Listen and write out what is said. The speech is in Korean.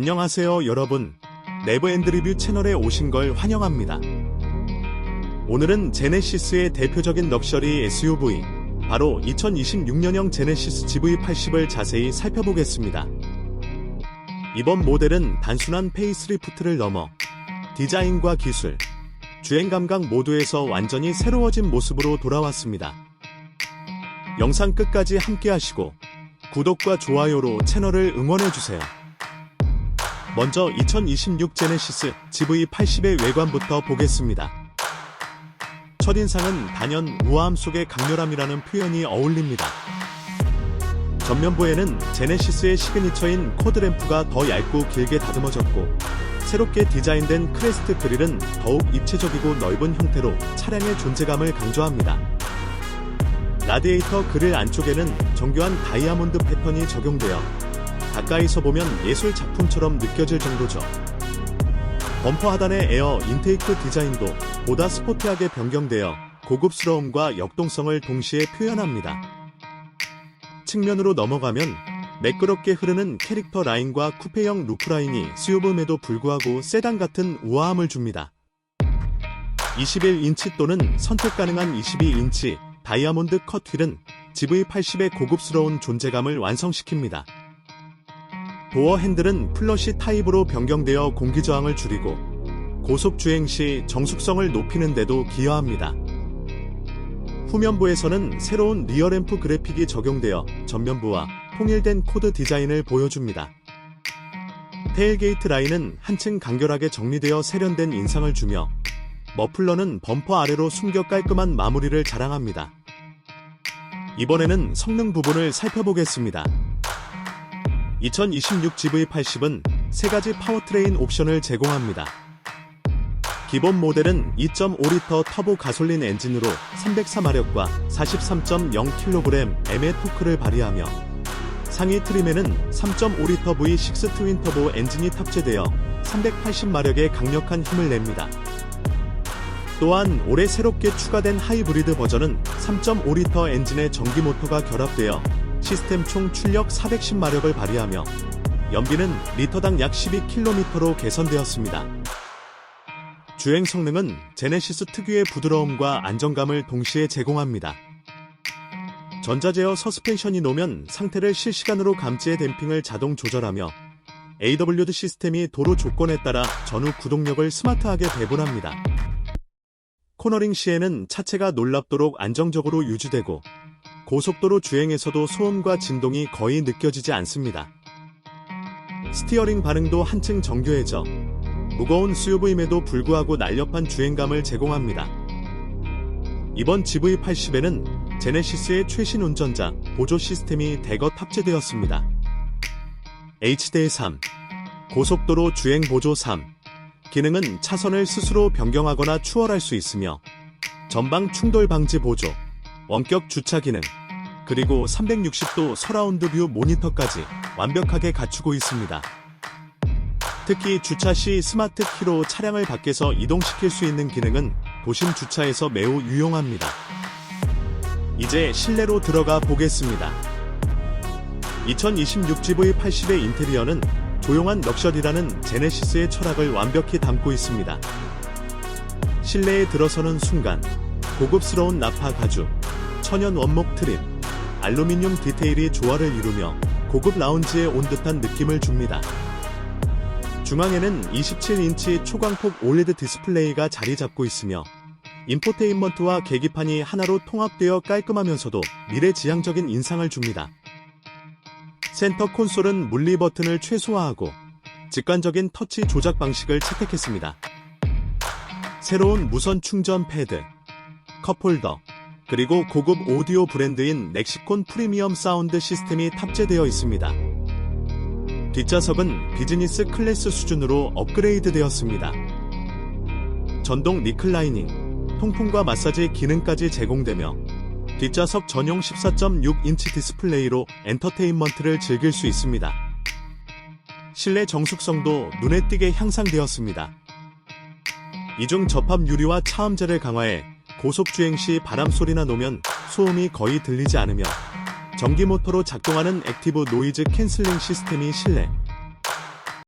안녕하세요 여러분. 네버엔드 리뷰 채널에 오신 걸 환영합니다. 오늘은 제네시스의 대표적인 럭셔리 SUV, 바로 2026년형 제네시스 GV80을 자세히 살펴보겠습니다. 이번 모델은 단순한 페이스리프트를 넘어 디자인과 기술, 주행 감각 모두에서 완전히 새로워진 모습으로 돌아왔습니다. 영상 끝까지 함께 하시고 구독과 좋아요로 채널을 응원해주세요. 먼저 2026 제네시스 GV80의 외관부터 보겠습니다. 첫인상은 단연 우아함 속의 강렬함이라는 표현이 어울립니다. 전면부에는 제네시스의 시그니처인 코드램프가 더 얇고 길게 다듬어졌고 새롭게 디자인된 크레스트 그릴은 더욱 입체적이고 넓은 형태로 차량의 존재감을 강조합니다. 라디에이터 그릴 안쪽에는 정교한 다이아몬드 패턴이 적용되어 가까이서 보면 예술 작품처럼 느껴질 정도죠. 범퍼 하단의 에어 인테이크 디자인도 보다 스포티하게 변경되어 고급스러움과 역동성을 동시에 표현합니다. 측면으로 넘어가면 매끄럽게 흐르는 캐릭터 라인과 쿠페형 루프 라인이 수요범에도 불구하고 세단 같은 우아함을 줍니다. 21인치 또는 선택 가능한 22인치 다이아몬드 컷 휠은 GV80의 고급스러운 존재감을 완성시킵니다. 도어 핸들은 플러시 타입으로 변경되어 공기 저항을 줄이고 고속 주행 시 정숙성을 높이는 데도 기여합니다. 후면부에서는 새로운 리어램프 그래픽이 적용되어 전면부와 통일된 코드 디자인을 보여줍니다. 테일게이트 라인은 한층 간결하게 정리되어 세련된 인상을 주며 머플러는 범퍼 아래로 숨겨 깔끔한 마무리를 자랑합니다. 이번에는 성능 부분을 살펴보겠습니다. 2026 GV80은 세 가지 파워트레인 옵션을 제공합니다. 기본 모델은 2.5리터 터보 가솔린 엔진으로 304마력과 43.0kgm의 토크를 발휘하며 상위 트림에는 3.5리터 V6 트윈 터보 엔진이 탑재되어 380마력의 강력한 힘을 냅니다. 또한 올해 새롭게 추가된 하이브리드 버전은 3.5리터 엔진의 전기 모터가 결합되어 시스템 총 출력 410마력을 발휘하며 연비는 리터당 약 12km로 개선되었습니다. 주행 성능은 제네시스 특유의 부드러움과 안정감을 동시에 제공합니다. 전자제어 서스펜션이 놓으면 상태를 실시간으로 감지해 댐핑을 자동 조절하며 AWD 시스템이 도로 조건에 따라 전후 구동력을 스마트하게 배분합니다. 코너링 시에는 차체가 놀랍도록 안정적으로 유지되고 고속도로 주행에서도 소음과 진동이 거의 느껴지지 않습니다. 스티어링 반응도 한층 정교해져 무거운 SUV임에도 불구하고 날렵한 주행감을 제공합니다. 이번 GV80에는 제네시스의 최신 운전자 보조 시스템이 대거 탑재되었습니다. HDL 3 고속도로 주행 보조 3 기능은 차선을 스스로 변경하거나 추월할 수 있으며 전방 충돌 방지 보조, 원격 주차 기능, 그리고 360도 서라운드 뷰 모니터까지 완벽하게 갖추고 있습니다. 특히 주차 시 스마트 키로 차량을 밖에서 이동시킬 수 있는 기능은 도심 주차에서 매우 유용합니다. 이제 실내로 들어가 보겠습니다. 2026 GV80의 인테리어는 조용한 럭셔리라는 제네시스의 철학을 완벽히 담고 있습니다. 실내에 들어서는 순간 고급스러운 나파 가죽, 천연 원목 트림, 알루미늄 디테일이 조화를 이루며 고급 라운지에 온 듯한 느낌을 줍니다. 중앙에는 27인치 초광폭 올레드 디스플레이가 자리 잡고 있으며 인포테인먼트와 계기판이 하나로 통합되어 깔끔하면서도 미래지향적인 인상을 줍니다. 센터 콘솔은 물리 버튼을 최소화하고 직관적인 터치 조작 방식을 채택했습니다. 새로운 무선 충전 패드, 컵홀더, 그리고 고급 오디오 브랜드인 렉시콘 프리미엄 사운드 시스템이 탑재되어 있습니다. 뒷좌석은 비즈니스 클래스 수준으로 업그레이드 되었습니다. 전동 리클라이닝, 통풍과 마사지 기능까지 제공되며 뒷좌석 전용 14.6인치 디스플레이로 엔터테인먼트를 즐길 수 있습니다. 실내 정숙성도 눈에 띄게 향상되었습니다. 이중 접합 유리와 차음재를 강화해 고속 주행 시 바람 소리나 노면 소음이 거의 들리지 않으며 전기 모터로 작동하는 액티브 노이즈 캔슬링 시스템이 실내